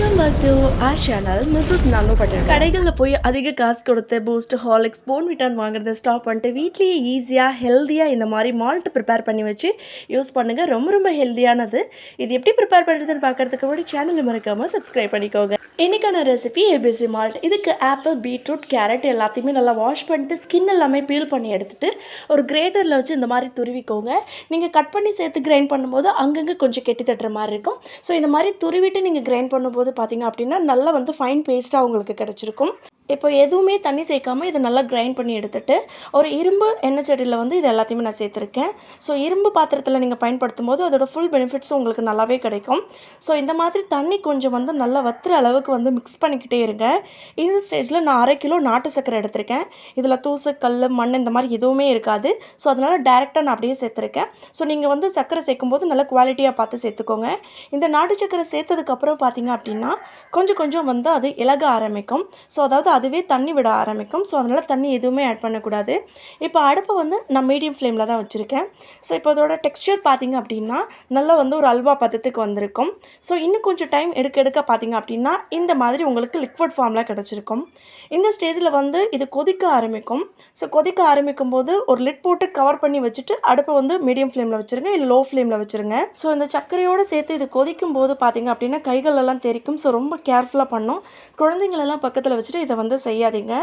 Welcome back to our channel Mrs நானோ பட்டேல் கடைகளில் போய் அதிக காசு கொடுத்து பூஸ்ட் ஹார்லிக்ஸ் போன் விட்டான் வாங்குறத ஸ்டாப் பண்ணிட்டு வீட்லேயே ஈஸியாக ஹெல்த்தியாக இந்த மாதிரி மால்ட் ப்ரிப்பேர் பண்ணி வச்சு யூஸ் பண்ணுங்கள் ரொம்ப ரொம்ப ஹெல்த்தியானது இது எப்படி ப்ரிப்பேர் பண்ணுறதுன்னு பார்க்கறதுக்கு முன்னாடி சேனல் மறக்காமல் சப்ஸ்கிரைப் பண்ணிக்கோங்க. இன்றைக்கான ரெசிபி ஏபிசி மால்ட் இதுக்கு ஆப்பிள் பீட்ரூட் கேரட் எல்லாத்தையுமே நல்லா வாஷ் பண்ணிட்டு ஸ்கின் எல்லாமே பீல் பண்ணி எடுத்துட்டு ஒரு கிரேட்டரில் வச்சு இந்த மாதிரி துருவிக்கோங்க. நீங்கள் கட் பண்ணி சேர்த்து கிரைண்ட் பண்ணும்போது அங்கங்கே கொஞ்சம் கெட்டி தட்டுற மாதிரி இருக்கும். ஸோ இந்த மாதிரி துருவிட்டு நீங்கள் கிரைண்ட் பண்ணும்போது பார்த்திங்க அப்படின்னா நல்லா வந்து ஃபைன் பேஸ்ட்டாக உங்களுக்கு கிடச்சிருக்கும். இப்போ எதுவுமே தண்ணி சேர்க்காம இதை நல்லா கிரைண்ட் பண்ணி எடுத்துட்டு ஒரு இரும்பு எண்ணெய் செடியில் வந்து இது எல்லாத்தையுமே நான் சேர்த்துருக்கேன். ஸோ இரும்பு பாத்திரத்தில் நீங்கள் பயன்படுத்தும் போது அதோட ஃபுல் பெனிஃபிட்ஸும் உங்களுக்கு நல்லாவே கிடைக்கும். ஸோ இந்த மாதிரி தண்ணி கொஞ்சம் வந்து நல்லா வத்துற அளவுக்கு வந்து மிக்ஸ் பண்ணிக்கிட்டே இருங்க. இந்த ஸ்டேஜில் நான் அரை கிலோ நாட்டு சக்கரை எடுத்திருக்கேன். இதில் தூசு கல் மண் இந்த மாதிரி எதுவுமே இருக்காது. ஸோ அதனால் டேரெக்டாக நான் அப்படியே சேர்த்துருக்கேன். ஸோ நீங்கள் வந்து சக்கரை சேர்க்கும்போது நல்ல குவாலிட்டியாக பார்த்து சேர்த்துக்கோங்க. இந்த நாட்டு சக்கரை சேர்த்ததுக்கப்புறம் பார்த்தீங்க அப்படின்னா கொஞ்சம் கொஞ்சம் வந்து அது இலக ஆரம்பிக்கும். ஸோ அதாவது அதுவே தண்ணி விட ஆரம்பிக்கும். ஸோ அதனால் தண்ணி எதுவுமே ஆட் பண்ணக்கூடாது. இப்போ அடுப்பை வந்து நான் மீடியம் ஃப்ளேமில் தான் வச்சுருக்கேன். ஸோ இப்போ அதோட டெக்ஸ்சர் பார்த்திங்க அப்படின்னா நல்லா வந்து ஒரு அல்வா பதத்துக்கு வந்திருக்கும். ஸோ இன்னும் கொஞ்சம் டைம் எடுக்க எடுக்க பார்த்தீங்க அப்படின்னா இந்த மாதிரி உங்களுக்கு லிக்விட் ஃபார்மில் கிடச்சிருக்கும். இந்த ஸ்டேஜில் வந்து இது கொதிக்க ஆரம்பிக்கும். ஸோ கொதிக்க ஆரம்பிக்கும் போது ஒரு லிட் போட்டு கவர் பண்ணி வச்சுட்டு அடுப்பை வந்து மீடியம் ஃப்ளேமில் வச்சுருங்க இல்லை லோ ஃப்ளேமில் வச்சுருங்க. ஸோ இந்த சர்க்கரையோடு சேர்த்து இது கொதிக்கும் போது பார்த்தீங்க அப்படின்னா கைகள் எல்லாம் தெரிக்கும். ஸோ ரொம்ப கேர்ஃபுல்லாக பண்ணும். குழந்தைங்களெல்லாம் பக்கத்தில் வச்சுட்டு இதை வந்து செய்யாதீங்க.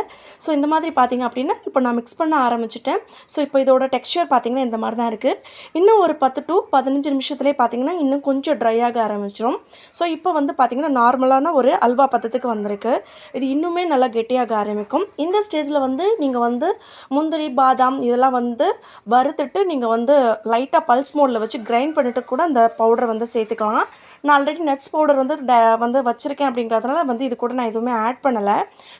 ஸோ இந்த மாதிரி பார்த்தீங்க அப்படின்னா இப்போ நான் மிக்ஸ் பண்ண ஆரம்பிச்சிட்டேன். ஸோ இப்போ இதோட டெக்ஸ்சர் பார்த்தீங்கன்னா இந்த மாதிரி தான் இருக்குது இன்னும் ஒரு பத்து டு பதினஞ்சு நிமிஷத்துலேயே பார்த்தீங்கன்னா இன்னும் கொஞ்சம் ட்ரை ஆக ஆரம்பிச்சிடும் ஸோ இப்போ வந்து பார்த்தீங்கன்னா நார்மலான ஒரு அல்வா பத்தத்துக்கு வந்திருக்கு. இது இன்னுமே நல்லா கெட்டியாக ஆரம்பிக்கும். இந்த ஸ்டேஜில் வந்து நீங்கள் வந்து முந்திரி பாதாம் இதெல்லாம் வந்து வறுத்துட்டு நீங்கள் வந்து லைட்டாக பல்ஸ் மோடில் வச்சு கிரைண்ட் பண்ணிட்டு கூட அந்த பவுடரை வந்து சேர்த்துக்கலாம். நான் ஆல்ரெடி நட்ஸ் பவுடர் வந்து ட வந்து வச்சுருக்கேன் அப்படிங்கிறதுனால வந்து இது கூட நான் எதுவுமே ஆட் பண்ணலை.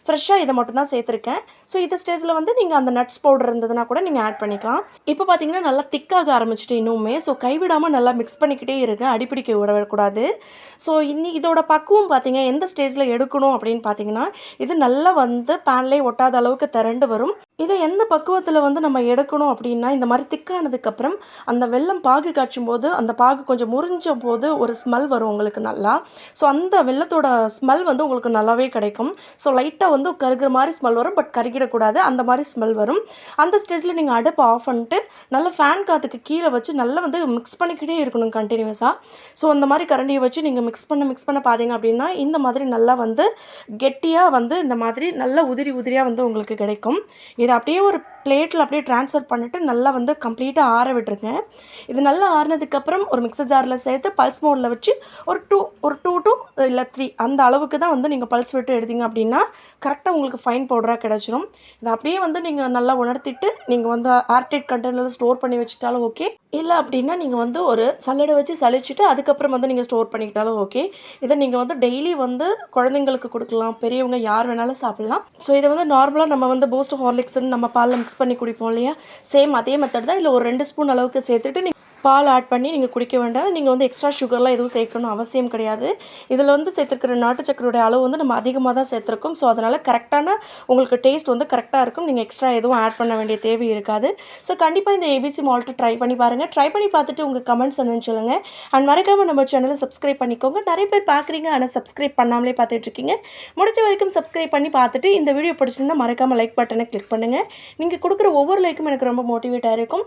ஃப்ரெஷ்ஷாக இதை மட்டும் தான் சேர்த்துருக்கேன். ஸோ இந்த ஸ்டேஜில் வந்து நீங்கள் அந்த நட்ஸ் பவுடர் இருந்ததுன்னா கூட நீங்கள் ஆட் பண்ணிக்கலாம். இப்போ பார்த்தீங்கன்னா நல்லா திக்காக ஆரம்பிச்சிட்டு இன்னுமே. ஸோ கைவிடாமல் நல்லா மிக்ஸ் பண்ணிக்கிட்டே இருங்க. அடிப்பிடிக்க விடக்கூடாது. ஸோ இன்னி இதோட பக்குவம் பார்த்தீங்க எந்த ஸ்டேஜில் எடுக்கணும் அப்படின்னு பார்த்தீங்கன்னா இது நல்லா வந்து பேன்லேயே ஒட்டாத அளவுக்கு திரண்டு வரும். இதை எந்த பக்குவத்தில் வந்து நம்ம எடுக்கணும் அப்படின்னா இந்த மாதிரி திக்கானதுக்கப்புறம் அந்த வெல்லம் பாகு காய்ச்சும் போது அந்த பாகு கொஞ்சம் முறிஞ்ச போது ஒரு ஸ்மெல் வரும் உங்களுக்கு நல்லா. ஸோ அந்த வெள்ளத்தோட ஸ்மெல் வந்து உங்களுக்கு நல்லாவே கிடைக்கும். ஸோ லைட்டாக வந்து கருகிற மாதிரி ஸ்மெல் வரும் பட் கருகிடக்கூடாது. அந்த மாதிரி ஸ்மெல் வரும். அந்த ஸ்டேஜில் நீங்கள் அடுப்பு ஆஃப் பண்ணிட்டு நல்லா ஃபேன் காற்றுக்கு கீழே வச்சு நல்லா வந்து மிக்ஸ் பண்ணிக்கிட்டே இருக்கணும் கண்டினியூஸாக ஸோ அந்த மாதிரி கரண்டியை வச்சு நீங்கள் மிக்ஸ் பண்ண மிக்ஸ் பண்ண பார்த்தீங்க அப்படின்னா இந்த மாதிரி நல்லா வந்து கெட்டியாக வந்து இந்த மாதிரி நல்லா உதிரி உதிரியாக வந்து உங்களுக்கு கிடைக்கும். இதை அப்படியே ஒரு பிளேட்டில் அப்படியே ட்ரான்ஸ்ஃபர் பண்ணிவிட்டு நல்லா வந்து கம்ப்ளீட்டாக ஆற விட்டுருங்க. இது நல்லா ஆறினதுக்கப்புறம் ஒரு மிக்சர் ஜாரில் சேர்த்து பல்ஸ் மோடில் வச்சு ஒரு டூ ஒரு இல்லை த்ரீ அந்த அளவுக்கு தான் வந்து நீங்கள் பல்ஸ் விட்டு எடுத்தீங்க அப்படின்னா கரெக்டாக உங்களுக்கு ஃபைன் பவுடராக கிடச்சிரும். இதை அப்படியே வந்து நீங்கள் நல்லா உணர்த்திட்டு நீங்கள் வந்து ஏர்டைட் கண்டெய்னரில் ஸ்டோர் பண்ணி வச்சுட்டாலும் ஓகே இல்லை அப்படின்னா நீங்கள் வந்து ஒரு சல்லடை வச்சு சளிச்சுட்டு அதுக்கப்புறம் வந்து நீங்கள் ஸ்டோர் பண்ணிக்கிட்டாலும் ஓகே இதை நீங்கள் வந்து டெய்லி வந்து குழந்தைங்களுக்கு கொடுக்கலாம் பெரியவங்க யார் வேணாலும் சாப்பிட்லாம். ஸோ இதை வந்து நார்மலாக நம்ம வந்து பூஸ்ட் ஹார்லிக்ஸ்னு நம்ம பாலில் மிக்ஸ் பண்ணி குடிப்போம் இல்லையா? சேம் அதே மெத்தட் தான். இல்லை ஒரு ரெண்டு ஸ்பூன் அளவுக்கு சேர்த்துட்டு நீங்கள் பால் ஆட் பண்ணி நீங்கள் குடிக்க வேண்டாம். நீங்கள் வந்து எக்ஸ்ட்ரா சுகர்லாம் எதுவும் சேர்க்கணும் அவசியம் கிடையாது. இதில் வந்து சேர்த்துருக்கிற நாட்டு சக்கரோட அளவு வந்து நம்ம அதிகமாக தான் சேர்த்துருக்கோம். ஸோ அதனால் கரெக்டான உங்களுக்கு டேஸ்ட் வந்து கரெக்டாக இருக்கும். நீங்கள் எக்ஸ்ட்ரா எதுவும் ஆட் பண்ண வேண்டிய தேவை இருக்காது. ஸோ கண்டிப்பாக இந்த ஏபிசி மால்ட்டு ட்ரை பண்ணி பாருங்கள் ட்ரை பண்ணி பார்த்துட்டு உங்கள் கமெண்ட்ஸ் என்னன்னு சொல்லுங்கள் அண்ட் மறக்காமல் நம்ம சேனலை சப்ஸ்கிரைப் பண்ணிக்கோங்க. நிறைய பேர் பார்க்குறீங்க. ஆனால் சப்ஸ்கிரைப் பண்ணாமலே பார்த்துட்ருக்கீங்க முடிஞ்ச வரைக்கும் சப்ஸ்கிரைப் பண்ணி பார்த்துட்டு இந்த வீடியோ பிடிச்சிருந்தா மறக்காமல் லைக் பட்டனை கிளிக் பண்ணுங்கள் நீங்கள் கொடுக்குற ஒவ்வொரு லைக்கும் எனக்கு ரொம்ப மோட்டிவேட்டாக இருக்கும்.